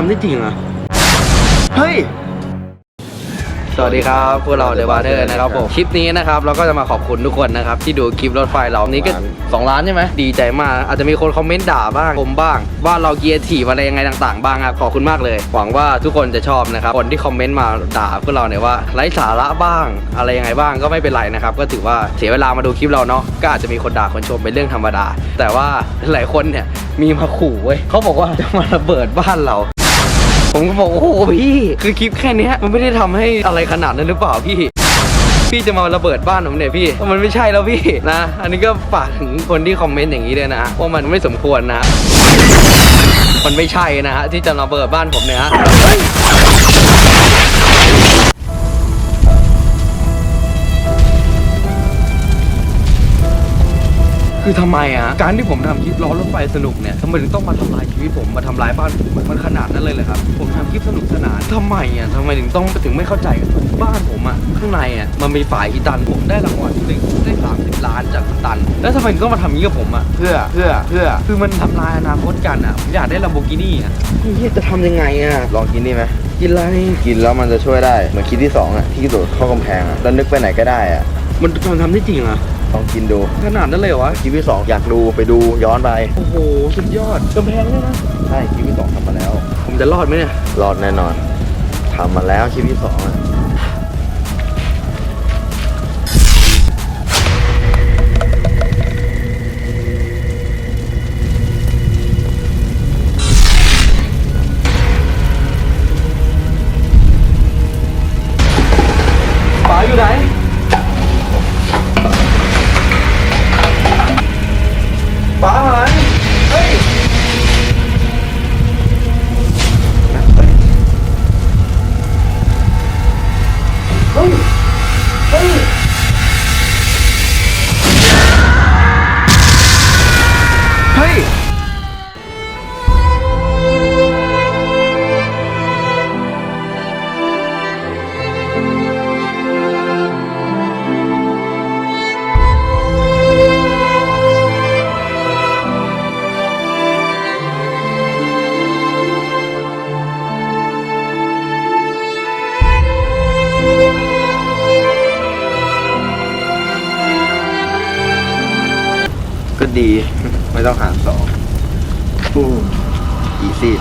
ทำได้จริงเหรอ เฮ้ย สวัสดีครับพวกเราเดอะบาร์เทอร์นะครับผม คลิปนี้นะครับเราก็จะมาขอบคุณทุกคนนะครับ ที่ดูคลิปรถไฟเรานี้ก็ 2 ล้านใช่ไหม ดีใจมาก อาจจะมีคนคอมเมนต์ด่าบ้างผมบ้าง ว่าเราเกียร์ถีบอะไรยังไงต่างๆ บ้างครับ ขอบคุณมากเลย หวังว่าทุกคนจะชอบนะครับ คนที่คอมเมนต์มาด่าพวกเราเนี่ยว่าไร้สาระบ้าง อะไรยังไงบ้างก็ไม่เป็นไรนะครับ ก็ถือว่าเสียเวลามาดูคลิปเราเนาะ ก็อาจจะมีคนด่าคนชมเป็นเรื่องธรรมดา แต่ว่าหลายคนเนี่ยมีมาขู่เว้ยเขาบอกว่าจะมาระเบิดบ้านเรา ผมก็บอกโอ้โหพี่ คือคลิปแค่เนี้ยมันไม่ได้ทำให้อะไรขนาดนั้นหรือเปล่าพี่ พี่จะมาระเบิดบ้านผมเนี่ยพี่ มันไม่ใช่แล้วพี่นะ อันนี้ก็ฝากถึงคนที่คอมเมนต์อย่างนี้ด้วยนะว่ามันไม่สมควรนะมันไม่ใช่นะฮะที่จะระเบิดบ้านผมเนี่ยฮะ คือทำไมอะการที่ผมทำคลิปล้อรถไฟสนุกเนี่ยทำไมถึงต้องมาทำลายชีวิตผมมาทำลายบ้านผมมันขนาดนั้นเลยเหรอครับ ผมทำคลิปสนุกสนานทำไมอะทำไมถึงต้องถึงไม่เข้าใจกันบ้านผมอะข้างในอะมันมีฝ่ายอีตันผมได้รางวัลที่หนึ่งได้สามสิบล้านจากอีตัน แล้วทำไมถึงต้องมาทำอย่างนี้กับผมอะเพื่อเพื่อเพื่อคือมันทำลายอนาคตกันอะผมอยากได้ลัมโบกินี่อะเฮียจะทำยังไงอะลองกินนี่ไหมกินอะไรกินแล้วมันจะช่วยได้เหมือนคิดที่สองอะที่กระโดดเข้ากำแพงอะแล้วนึกไปไหนก็ได้อะมันมันทำได้จริงเหรอ ลองกินดูขนาดนั้นเลยเหรอวะคลิปที่สองอยากดูไปดูย้อนไป โอ้โห สุดยอดกำแพงเลยนะ ใช่คลิปที่สองทำมาแล้ว ผมจะรอดไหมเนี่ย รอดแน่นอนทำมาแล้วคลิปที่สองอะ เดี ไม่ต้องหารสองอู้อีซี่